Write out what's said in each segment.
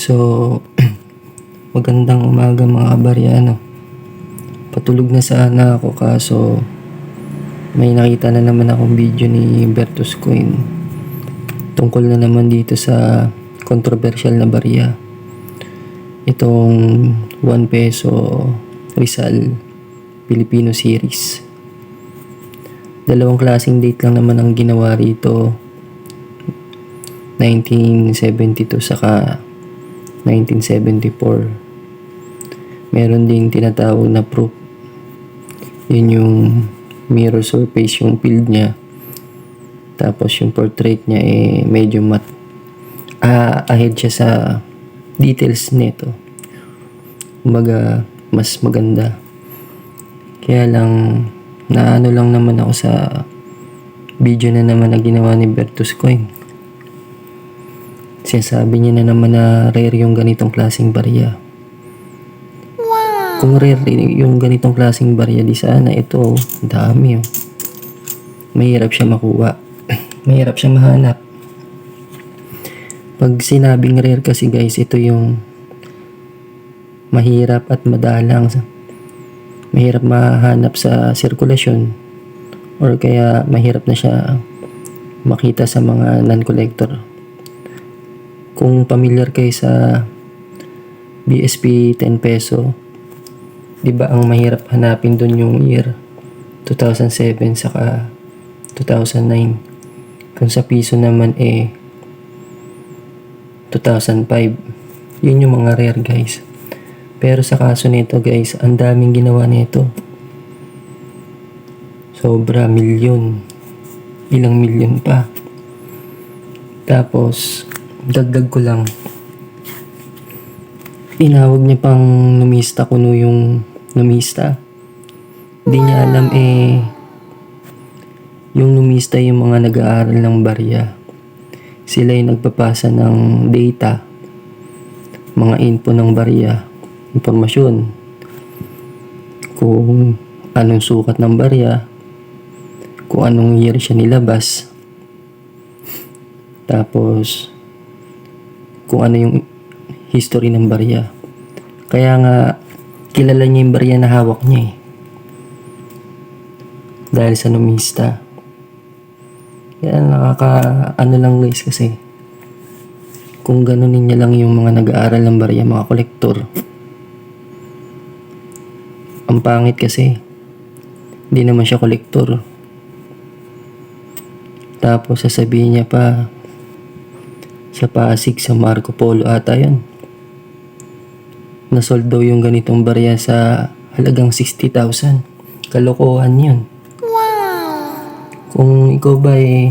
So, magandang umaga mga kabaryano. Patulog na sana ako kaso may nakita na naman akong video ni Bertus Coin. Tungkol na naman dito sa controversial na barya. Itong 1 peso Rizal Filipino series. Dalawang klaseng date lang naman ang ginawa rito 1972 saka 1974. Meron ding tinatawag na proof. Yun yung mirror surface yung field niya. Tapos yung portrait niya eh medyo mat ah, ahead siya sa details nito. Kumbaga mas maganda. Kaya lang naano lang naman ako sa video na naman na ginawa ni Bertus Coin. Sinasabi niya na naman na rare yung ganitong klaseng barya. Kung rare yung ganitong klaseng barya, di sana ito, dami oh. Mahirap siya makuha. Mahirap siya mahanap. Pag sinabing rare kasi guys, ito yung mahirap at madalang. Mahirap mahanap sa sirkulasyon or kaya mahirap na siya makita sa mga non-collector kung familiar kayo sa BSP 10 peso, 'di ba ang mahirap hanapin doon yung year 2007 saka 2009. Kung sa piso naman eh 2005. Yun yung mga rare guys. Pero sa kaso nito guys, ang daming ginawa nito. Sobra milyon. Ilang milyon pa. Tapos, dagdag ko lang. Tinawag niya pang numista kuno yung numista. Di niya alam eh yung numista yung mga nag-aaral ng barya. Sila yung nagpapasa ng data, mga info ng barya, impormasyon. Kung anong sukat ng barya, kung anong year siya nilabas. Tapos, kung ano yung history ng barya. Kaya nga, kilala niya yung barya na hawak niya eh. Dahil sa numista. Kaya nakaka, ano lang guys kasi, kung ganunin niya lang yung mga nag-aaral ng barya, mga kolektor. Ang pangit kasi, hindi naman siya kolektor. Tapos sasabihin niya pa, sa Pasig sa Marco Polo ata yun. Nasold daw yung ganitong barya sa halagang 60,000. Kalokohan yun. Kung ikaw ba eh,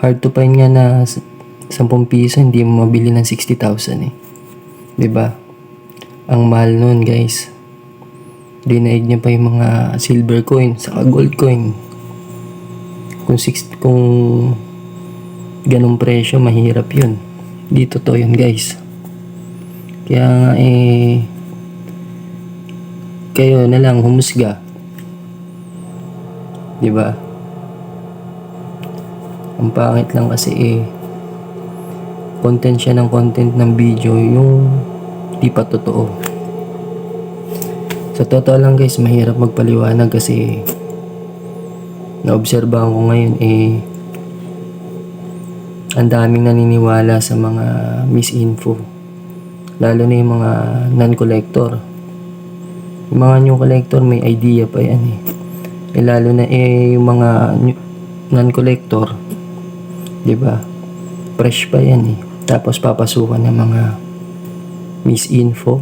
hard to find nga na 10 piso, hindi mo mabili ng 60,000 eh. ba? Ang mahal nun guys. Dinaig niya pa yung mga silver coin, saka gold coin. Kung, six, kung ganong presyo, mahirap yun. Dito to yun guys. Kaya nga eh, kayo na lang humusga. Di ba? Ang pangit lang kasi eh, content siya ng content ng video yung di pa totoo. Sa totoo lang guys, mahirap magpaliwanag kasi naobserbahan ko ngayon eh ang daming naniniwala sa mga misinfo. Lalo na yung mga non-collector. Yung mga new collector may idea pa yan eh. eh lalo na eh yung mga non-collector, 'di ba? Fresh pa yan eh. Tapos papasukan ng mga misinfo.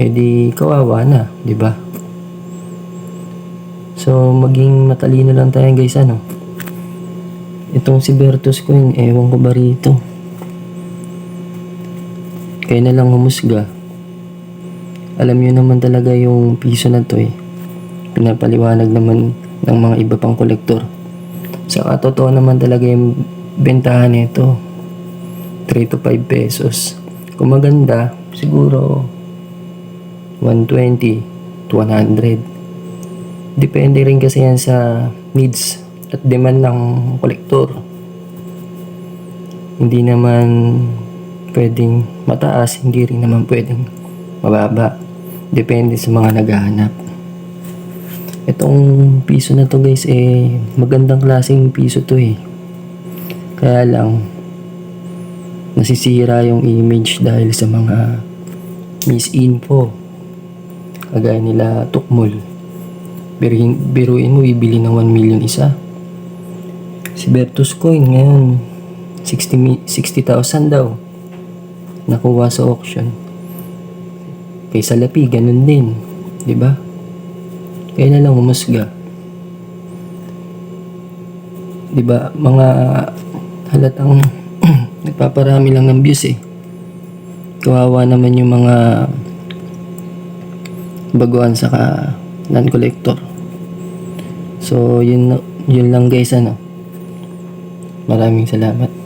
Eh di kawawa na, 'di ba? So maging matalino lang tayo guys ano. Itong si Bertus yun, ewan ko ba rito. Kaya na lang humusga. Alam nyo naman talaga yung piso na to eh. Pinapaliwanag naman ng mga iba pang kolektor. Saka totoo naman talaga yung bentahan nito. 3 to 5 pesos. Kung maganda, siguro 120 to 100. Depende rin kasi yan sa needs at demand ng kolektor. Hindi naman pwedeng mataas, hindi rin naman pwedeng mababa. Depende sa mga naghahanap. Itong piso na to guys, eh, magandang klaseng piso to eh. Kaya lang, nasisira yung image dahil sa mga misinfo. Kagaya nila Tukmol. Biruin, biruin mo, bibili ng 1 million isa. Si Bertus Coin ngayon, 60 mi- 60,000 daw. Nakuha sa auction. Kay Salapi, ganun din. Di ba? Kaya na lang humusga. Ba? Mga halatang nagpaparami lang ng views eh. Kawawa naman yung mga baguhan saka non-collector. So, yun, yun lang guys ano. Maraming salamat.